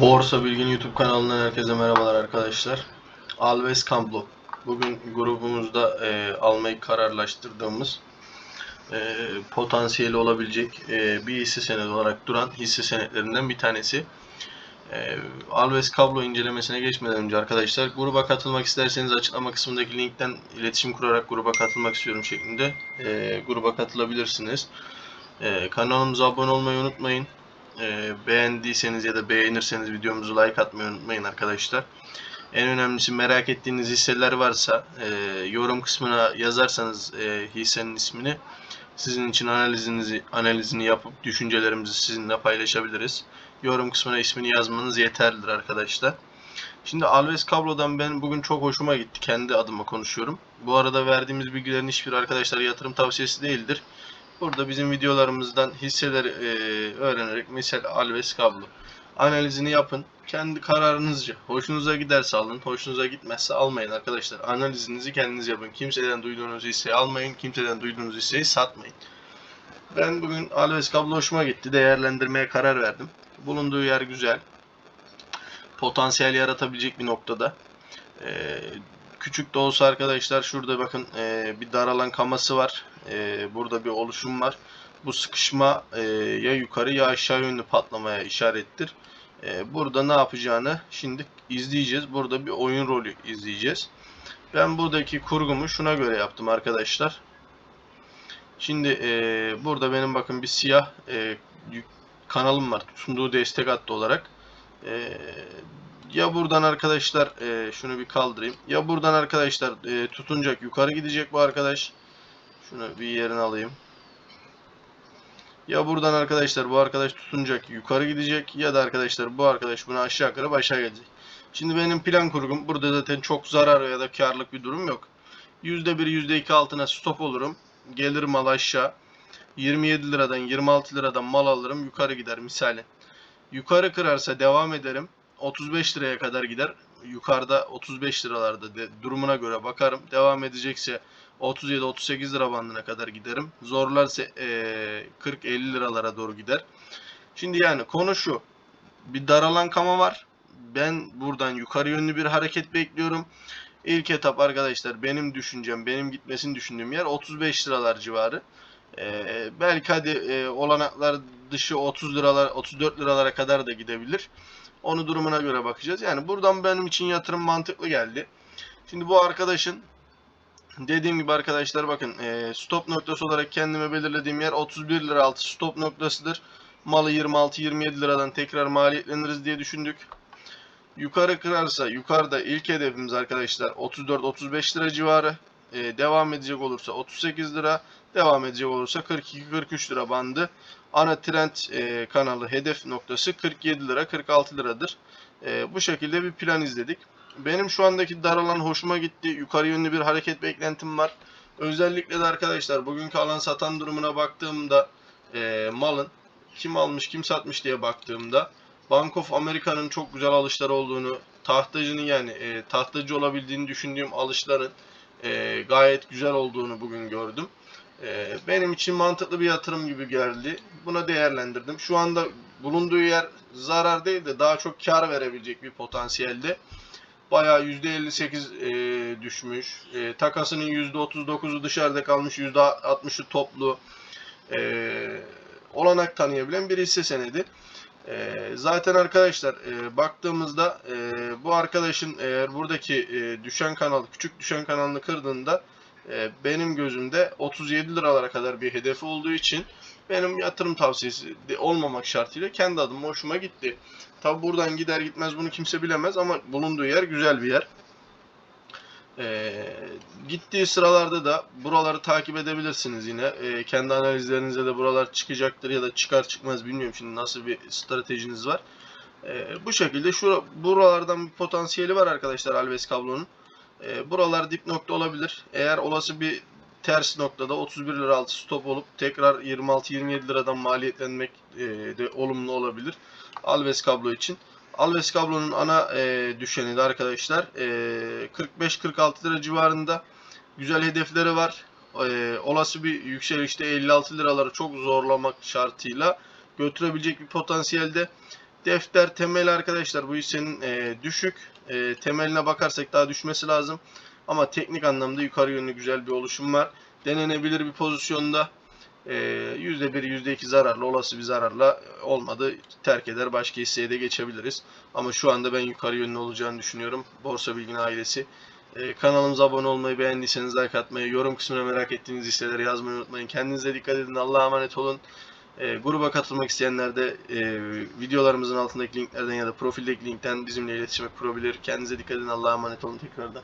Borsa Bilgin YouTube kanalından herkese merhabalar arkadaşlar. Alves Kamplo. Bugün grubumuzda e, almayı kararlaştırdığımız e, potansiyeli olabilecek e, bir hisse senedi olarak duran hisse senetlerinden bir tanesi. E, Alves Kablo incelemesine geçmeden önce arkadaşlar gruba katılmak isterseniz açıklama kısmındaki linkten iletişim kurarak gruba katılmak istiyorum şeklinde e, gruba katılabilirsiniz. E, kanalımıza abone olmayı unutmayın. E, beğendiyseniz ya da beğenirseniz videomuzu like atmayı unutmayın arkadaşlar. En önemlisi merak ettiğiniz hisseler varsa e, yorum kısmına yazarsanız e, hissenin ismini sizin için analizinizi analizini yapıp düşüncelerimizi sizinle paylaşabiliriz. Yorum kısmına ismini yazmanız yeterlidir arkadaşlar. Şimdi Alves Kablo'dan ben bugün çok hoşuma gitti. Kendi adıma konuşuyorum. Bu arada verdiğimiz bilgilerin hiçbir arkadaşlar yatırım tavsiyesi değildir. Burada bizim videolarımızdan hisseleri e, öğrenerek misal Alves Kablo analizini yapın. Kendi kararınızca. Hoşunuza giderse alın, hoşunuza gitmezse almayın arkadaşlar. Analizinizi kendiniz yapın. Kimseden duyduğunuz hisseyi almayın, kimseden duyduğunuz hisseyi satmayın. Ben bugün Alves Kablo hoşuma gitti. Değerlendirmeye karar verdim. Bulunduğu yer güzel. Potansiyel yaratabilecek bir noktada. Ee, küçük de olsa arkadaşlar şurada bakın e, bir daralan kaması var. E, burada bir oluşum var. Bu sıkışma e, ya yukarı ya aşağı yönlü patlamaya işarettir. E, burada ne yapacağını şimdi izleyeceğiz. Burada bir oyun rolü izleyeceğiz. Ben buradaki kurgumu şuna göre yaptım arkadaşlar. Şimdi e, burada benim bakın bir siyah e, kanalım var. Sunduğu destek hattı olarak. E, ya buradan arkadaşlar e, şunu bir kaldırayım. Ya buradan arkadaşlar e, tutunacak yukarı gidecek bu arkadaş. Şunu bir yerine alayım. Ya buradan arkadaşlar bu arkadaş tutunacak yukarı gidecek ya da arkadaşlar bu arkadaş buna aşağı yukarı başa gelecek. Şimdi benim plan kurgum burada zaten çok zarar ya da karlık bir durum yok. %1 %2 altına stop olurum. Gelir mal aşağı. 27 liradan 26 liradan mal alırım yukarı gider misali. Yukarı kırarsa devam ederim. 35 liraya kadar gider. Yukarıda 35 liralarda de, durumuna göre bakarım. Devam edecekse 37-38 lira bandına kadar giderim. Zorlarsa eee, 40-50 liralara doğru gider. Şimdi yani konu şu. Bir daralan kama var. Ben buradan yukarı yönlü bir hareket bekliyorum. İlk etap arkadaşlar benim düşüncem, benim gitmesini düşündüğüm yer 35 liralar civarı. Eee, belki hadi eee, olanaklar dışı 30 liralar, 34 liralara kadar da gidebilir. Onu durumuna göre bakacağız. Yani buradan benim için yatırım mantıklı geldi. Şimdi bu arkadaşın dediğim gibi arkadaşlar bakın e, stop noktası olarak kendime belirlediğim yer 31 lira altı stop noktasıdır. Malı 26-27 liradan tekrar maliyetleniriz diye düşündük. Yukarı kırarsa yukarıda ilk hedefimiz arkadaşlar 34-35 lira civarı. E, devam edecek olursa 38 lira. Devam edecek olursa 42-43 lira bandı. Ana trend e, kanalı hedef noktası 47 lira 46 liradır. E, bu şekilde bir plan izledik. Benim şu andaki daralan hoşuma gitti. Yukarı yönlü bir hareket beklentim var. Özellikle de arkadaşlar bugünkü alan satan durumuna baktığımda e, malın kim almış kim satmış diye baktığımda Bank of America'nın çok güzel alışları olduğunu, tahtacının yani e, tahtacı olabildiğini düşündüğüm alışların e, gayet güzel olduğunu bugün gördüm. E, benim için mantıklı bir yatırım gibi geldi. Buna değerlendirdim. Şu anda bulunduğu yer zarar değil de daha çok kar verebilecek bir potansiyelde. Bayağı %58 e, düşmüş. E, takasının %39'u dışarıda kalmış, %60'ı toplu. E, olanak tanıyabilen bir hisse senedi. E, zaten arkadaşlar e, baktığımızda e, bu arkadaşın eğer buradaki e, düşen kanal, küçük düşen kanalını kırdığında e, benim gözümde 37 liralara kadar bir hedefi olduğu için benim yatırım tavsiyesi olmamak şartıyla kendi adıma hoşuma gitti. Tabi buradan gider gitmez bunu kimse bilemez ama bulunduğu yer güzel bir yer. Ee, gittiği sıralarda da buraları takip edebilirsiniz yine. Ee, kendi analizlerinize de buralar çıkacaktır ya da çıkar çıkmaz bilmiyorum şimdi nasıl bir stratejiniz var. Ee, bu şekilde şu buralardan bir potansiyeli var arkadaşlar Alves kablonun. Ee, buralar dip nokta olabilir. Eğer olası bir ters noktada 31 lira altı stop olup tekrar 26-27 liradan maliyetlenmek e, de olumlu olabilir. Alves kablo için. Alves kablonun ana e, düşeni de arkadaşlar e, 45-46 lira civarında güzel hedefleri var. E, olası bir yükselişte 56 liraları çok zorlamak şartıyla götürebilecek bir potansiyelde. Defter temel arkadaşlar bu hissenin e, düşük. E, temeline bakarsak daha düşmesi lazım. Ama teknik anlamda yukarı yönlü güzel bir oluşum var. Denenebilir bir pozisyonda. E, %1, %2 zararla, olası bir zararla olmadı. Terk eder başka hisseye de geçebiliriz. Ama şu anda ben yukarı yönlü olacağını düşünüyorum. Borsa Bilgin ailesi. E, kanalımıza abone olmayı, beğendiyseniz like atmayı, yorum kısmına merak ettiğiniz hisseleri yazmayı unutmayın. Kendinize dikkat edin. Allah'a emanet olun. E, gruba katılmak isteyenler de e, videolarımızın altındaki linklerden ya da profildeki linkten bizimle iletişime kurabilir. Kendinize dikkat edin. Allah'a emanet olun tekrardan.